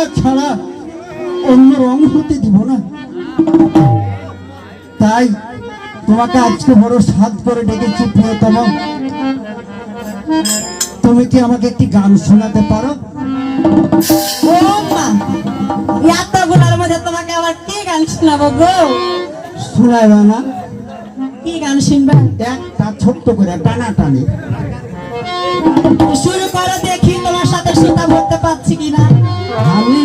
না ছাড়া অন্য রং হতে দিব না। তাই তোমাকে আজকে বড় সাদ করে ডেকেছি প্রিয়তম। তুমি কি আমাকে একটি গান শোনাতে পারো? এতগুলোর মধ্যে তোমাকে আবার কি গান শোনাবো গো? শোনায় না। কি গান শুনবে? একটা ছোট্ট করে টানা টানে শুরু করো সুতা ভরতে পারছি কিনা? আমি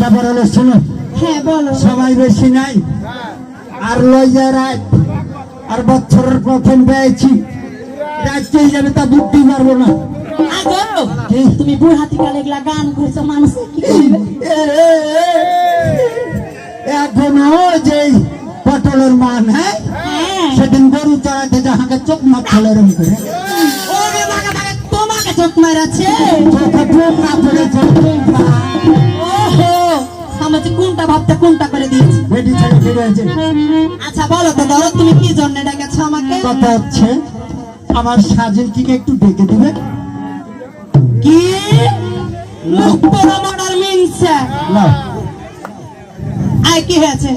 ব্যাপার হলো শোনো। হ্যাঁ বলো। সবাই বেশি নাই। আর লইয়া রাত। আর বছরের প্রথম পেয়েছি রাজ্যেই যাবে তা বুদ্ধি মারবো না। তুমি বুড় হাতি কালে এগুলা গান করছ মানুষ এখনও পটলের মান হ্যাঁ হ্যাঁ সেদিন গরু চড়াতে যাহাকে চোখ করে তোমাকে চোখ মারাছে চোখে পড়েছে কোনটা ভাবতে কোনটা করে দিয়েছি আচ্ছা বলো তো ধরো তুমি কি জন্য ডেকেছো আমাকে কথা হচ্ছে আমার সাজেলটিকে একটু ডেকে দিবে কি? মুখ পোড়া মার্ডার মিনছে না। আয় কি হয়েছে?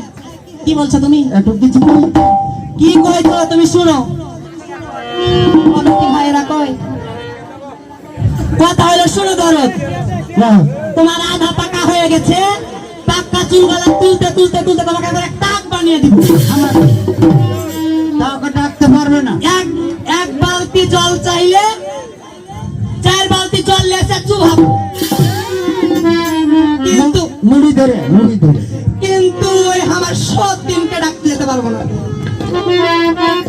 কি বলছো তুমি? একটু কিছু। কি কইছো তুমি শুনো। কি ভাইরা কই কথা হলো শুনো দরদ। তোমার আধা পাকা হয়ে গেছে। পাক্কা চুলগুলা তুলতে তুলতে তুলতে তোমাকে একবারে টাক বানিয়ে দিব। আমার তাকে ডাকতে পারবে না। এক এক বালতি জল চাইলে চার বালতি জল লেসে চুহাব কিন্তু মুড়ি ধরে মুড়ি ধরে। কিন্তু ওই আমার সব দিনকে ডাকতে যেতে পারব না।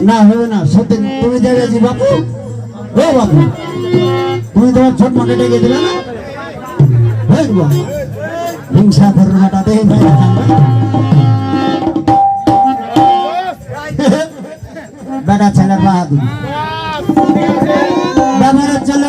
না হবে না সত্যি তুমি দেখেছি বাপু ও বাপু তুমি তোমার ছোট মাকে ডেকে দিলে না? দেখব হিংসা করোনাটা দেখে। বেটা ছেলে বাহাদুর। ব্যাপারে চলো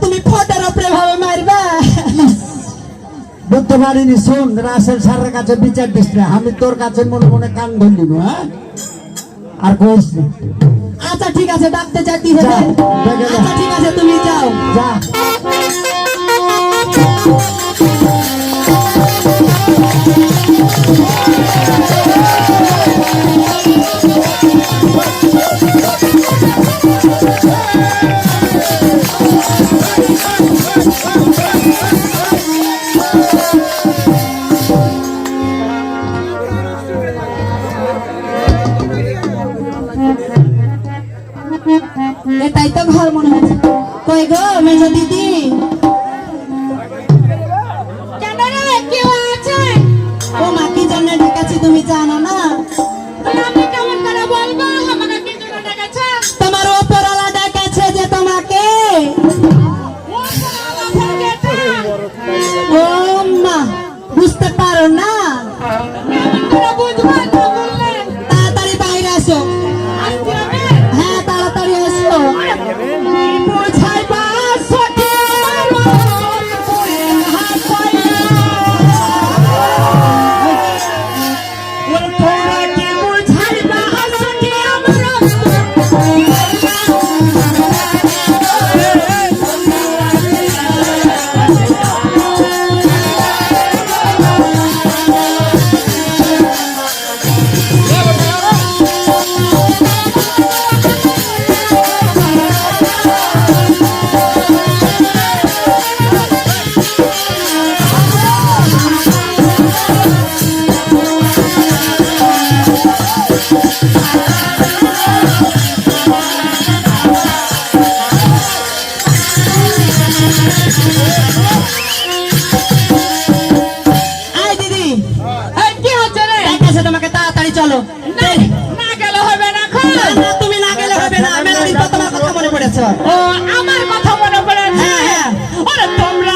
তুমি ফটোর উপরে ভাবে মারবা। বুঝতে পারিনি শোন রাসেল স্যারের কাছে বিচার দিস না। আমি তোর কাছে মনে মনে কান ধরলি হ্যাঁ? আর না। আচ্ছা ঠিক আছে ডাকতে চাইতে হবে যা। আচ্ছা ঠিক আছে তুমি যাও। যা। এটাই তো ভালো মনে হচ্ছে কই গো মেজ দিদি? আমরা এই আমার কথা মনে পড়েছে? হ্যাঁ হ্যাঁ। ওরে তোমরা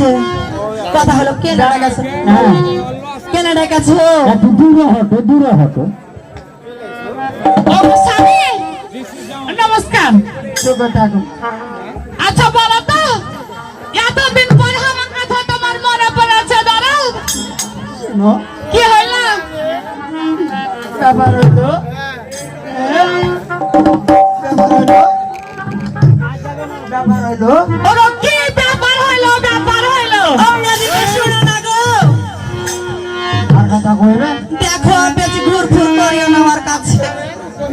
আসছে কথা হলো কে না গেছে হ্যাঁ। কে না গেছো একটু দূরে হটো দূরে হটো নমস্কার। আচ্ছা বলো তো এতদিন পর আমার কথা তোমার মনে পড়েছে দাঁড়াও কি হইল ব্যাপার হইল ব্যাপার হইল ব্যাপার হইল দেখো বেশি ঘুর ফুর করিও না আমার কাছে।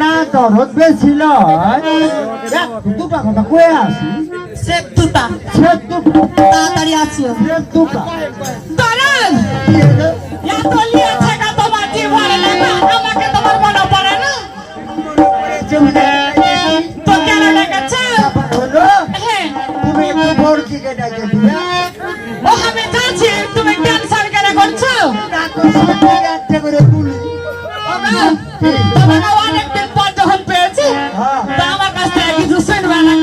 না দরদ বেশি লয়। দুটা কথা কয়ে আসি। সে তুতা সে দুটা। তাড়াতাড়ি আসিও। সে দুটা। এত লিয়ে একটা করে আমার কাছ থেকে কিছু শুনবে না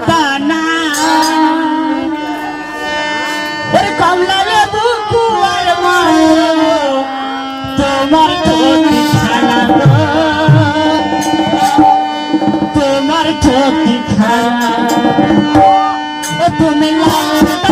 দানা ওরে কমলা লেবু কুয়ার তোমার ঠোঁটি খানা তোমার খানা তুমি লাল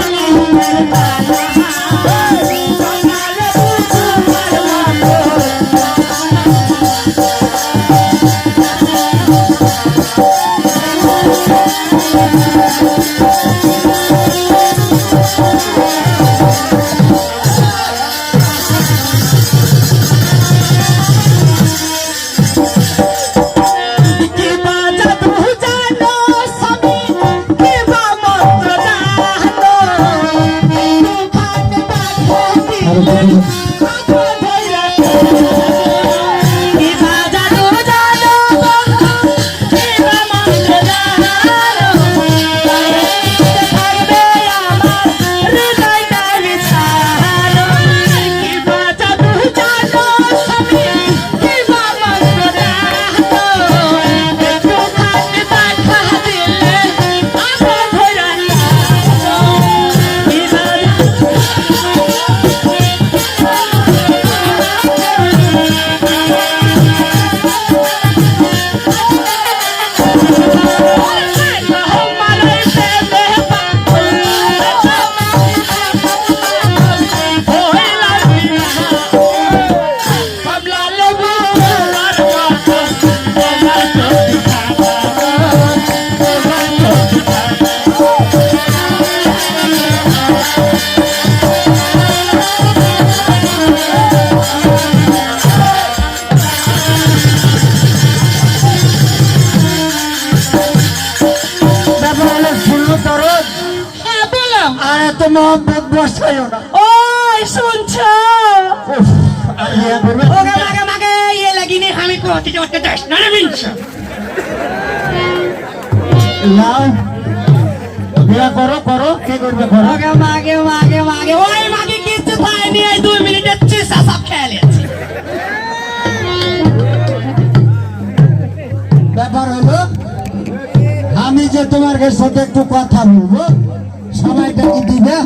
মহব্বত বসাইও না। ওই শুনছো? উফ, আর করবে ওকে মাগে মাগে ইয়ে লাগিনি আমি কোটি কোটি দেশ না মিনছ। লাও বিয়া করো করো কে করবে করো? ওকে মাগে মাগে মাগে ওই মাগে কিচ্ছু খায়নি এই দুই মিনিটের চিসা সব খেয়ে নিয়েছি ব্যাপার হলো আমি যে তোমার সাথে একটু কথা বলব সময়টা কি দিবে?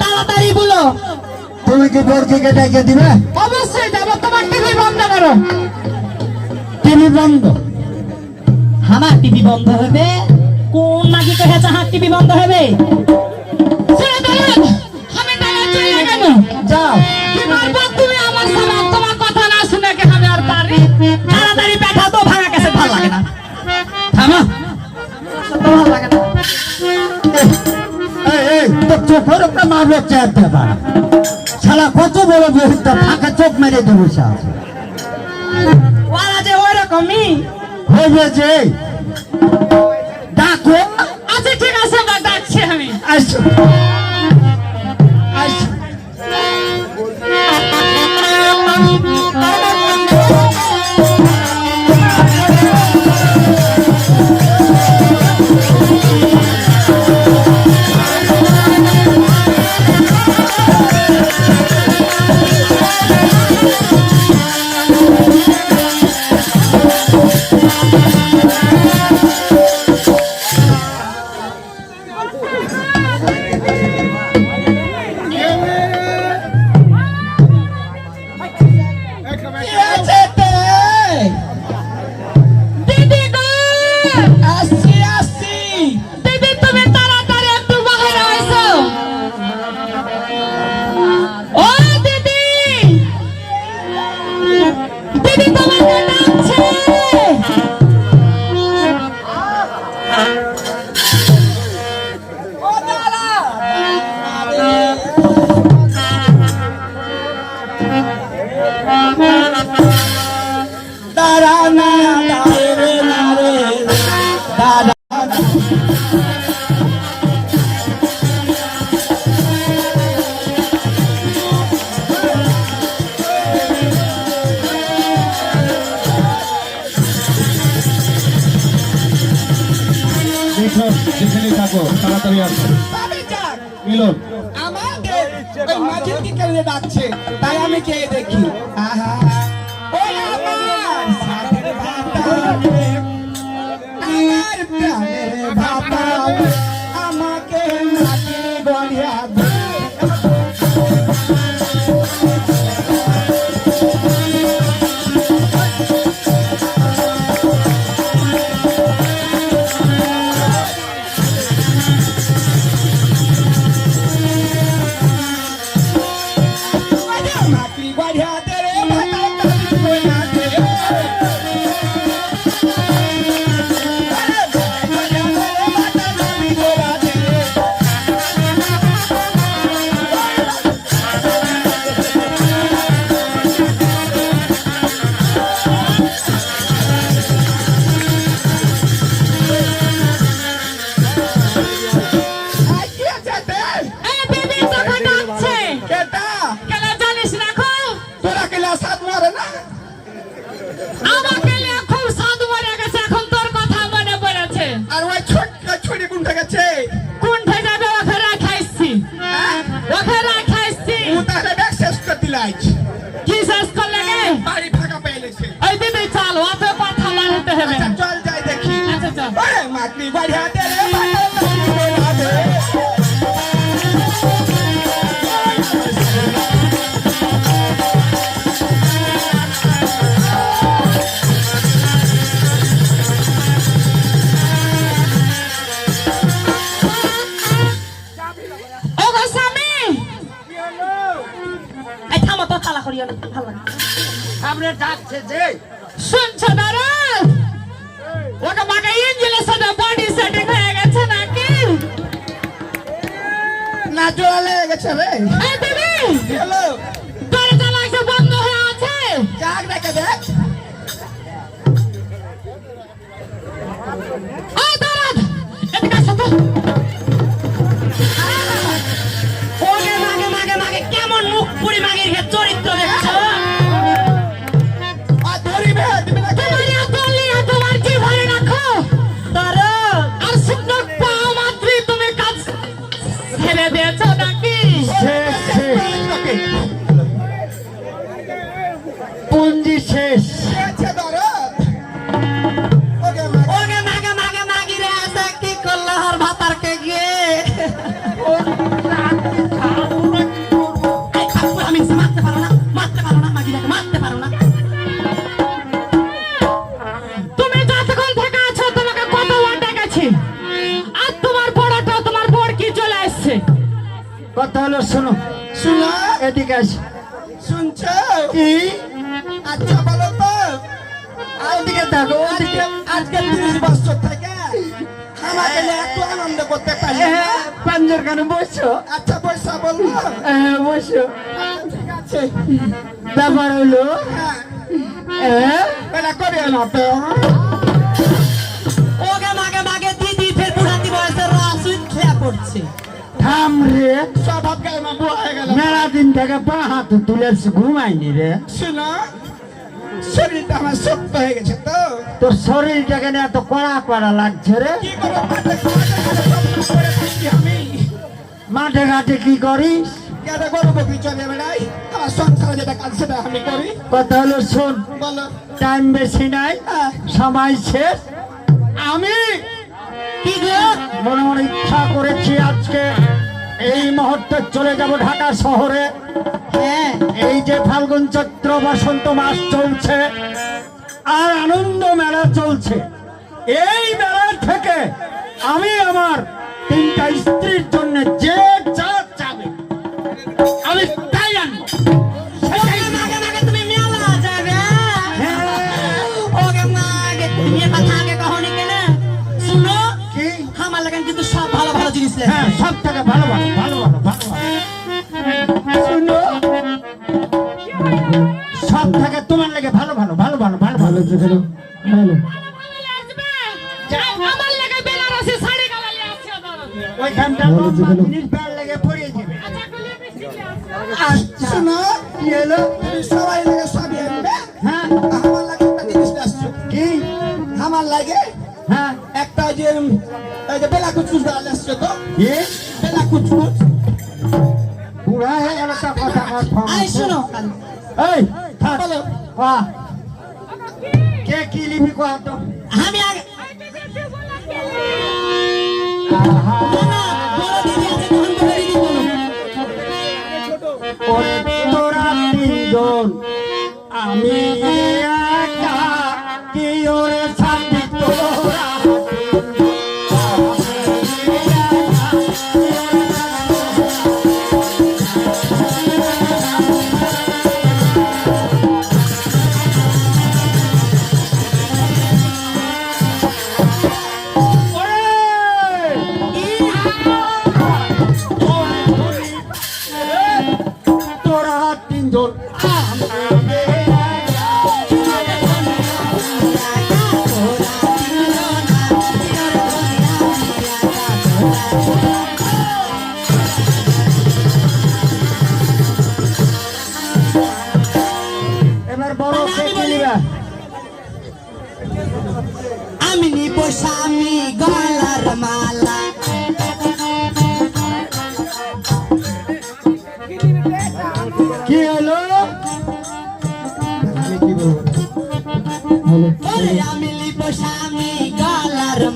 তাড়াতাড়ি বলো। তুমি কি বর্কিকে ডেকে দিবে? অবশ্যই যাব তোমার টিভি বন্ধ করো। টিভি বন্ধ? আমার টিভি বন্ধ হবে? কোন কহেছে হাত টিভি বন্ধ হবে? যাও। তুমি আমার সাথে তোমার কথা না শুনে কে আমি আর পারি? তাড়াতাড়ি পেঠা তো ভাঙা গেছে ভালো লাগে না। থামো। ভালো লাগে না। এই, এই তোর চোখের উপরে মারলো চেয়ার দেবা শালা কত বড় বহুত্তা ফাঁকা চোখ মেরে দেবো যে ওরকমই হয়ে যে ডাকো। আচ্ছা ঠিক আছে ডাকছি আমি। আসো মিলন আমাকে ওই মাঝির কি কেন ডাকছে তাই আমি কে দেখি। আহা। ওই আমার প্রাণের বাবা সামনে ডাকছে যে শুনছো দাঁড়া ওকে মাকে ইঞ্জিনের সাথে বডি সেটিং হয়ে গেছে নাকি? না জোড়া লেগে গেছে রে। দিদি হ্যালো আমাকে আনন্দ করতে পারি না। কানে বসছো আচ্ছা পয়সা বলব হ্যাঁ, বসো ঠিক আছে ব্যাপার হলো হ্যাঁ এটা করিও না তো ওকে মাগে মাগে দিদি ফের বুড়াতি খেয়া পড়ছে থাম রে স্বভাব গায়ে মা বুয়া হয়ে গেল মেলা দিন থেকে পা হাত তুলে ঘুমাইনি রে শুনো শরীরটা আমার শক্ত হয়ে গেছে তো। তোর শরীরটাকে নিয়ে এত কড়া কড়া লাগছে রে। কি করব? মাঠে ঘাটে আমি। মাঠে কি করিস? কেন গরু বকরি চলে বেড়াই আমার সংসারে যেটা কাজ সেটা আমি করি। কথা হলো শোন বলো। টাইম বেশি নাই হ্যাঁ। সময় শেষ। আমি? কি মনে মনে ইচ্ছা করেছি আজকে। এই মুহূর্তে চলে যাব ঢাকা শহরে। হ্যাঁ। এই যে ফাল্গুন চৈত্র বসন্ত মাস চলছে আর আনন্দ মেলা চলছে। এই মেলা থেকে আমি আমার তিনটা স্ত্রীর জন্য যে যা চাবে আমি হ্যাঁ সব থেকে ভালো ভালো ভালো ভালো ভালো ভালো। শুনো সব থেকে তোমার লাগে ভালো ভালো। ভালো ভালো ভালো ভালো। ওইখানটা জিনিস লেগে পড়িয়ে যাবে আচ্ছা শোনো কি হলো? সবাই লাগে সবই হ্যাঁ। আমার লাগে একটা জিনিস আসছো। কি? আমার লাগে হ্যাঁ যে এই যে বেলা কুচকুচ বেলা আসছে তো কি বেলা কুচকুচ বুড়া হয়ে গেল তা কথা কথা আই শোনো এই থাক বলো বাহ কে কি লিবি কো তো আমি আগে আহা না, বড় দিদি আছে তখন বড় দিদি বলো ওরে তোরা তিনজন আমি Ah!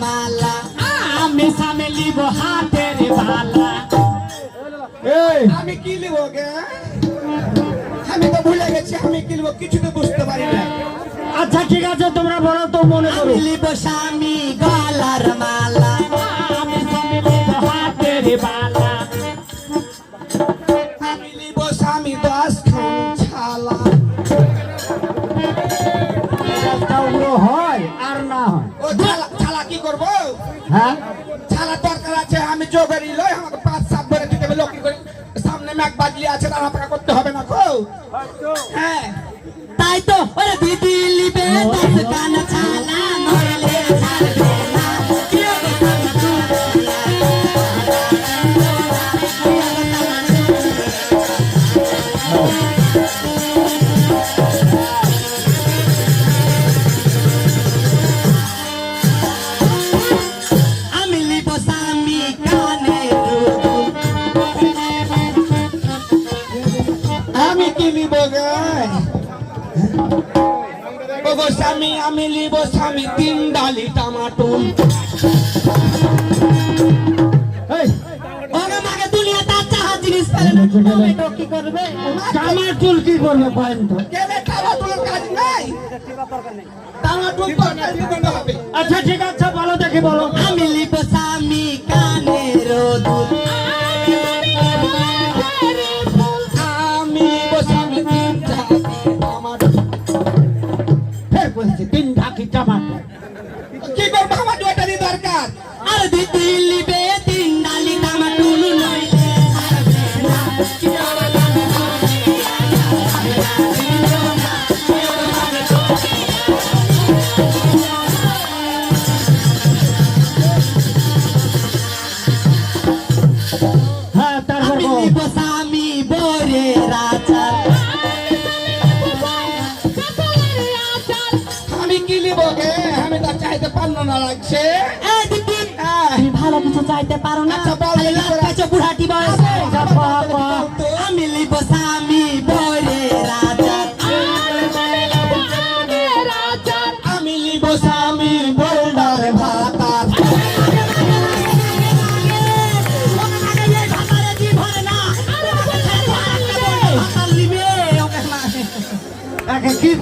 মালা আমি স্বামী নিব হাতের বালা আমি কি লিব গে? আমি তো ভুলে গেছি আমি কি লিব? কিছু তো বুঝতে পারি না। আচ্ছা ঠিক আছে তোমরা বলো তো মনে করো। স্বামী গলার মালা। আমি স্বামী নিব হাতের বালা। আমি লিব স্বামী দশ খান ছালা। একটা ওগুলো হয় আর না হয় ও ছালা ছালা কি করব হ্যাঁ? ছালা দরকার আছে আমি জোগারি লই আমাকে পাঁচ সাত ভরে দিতে হবে করে। সামনে ম্যাক বাজলি আছে তার হাতে করতে হবে না খো হ্যাঁ। তাই তো ওরে দিদি লিবে দশ গান ছালা কামার চুল কি করবে পয়েন্ট তো? আচ্ছা ঠিক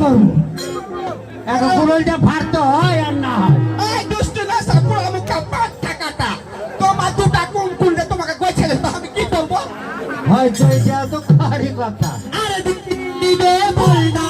করব একে কুড়লটা ফাড়তে হয় আর না হয়। এই দুষ্টু না সাপুরা টাকাটা। তোমার দুটা কোন রে তোমাকে গেছে তো আমি কি করব? হয়তো এটা তো খারি কথা। দিবে বোল্ডার ভাতার লইলে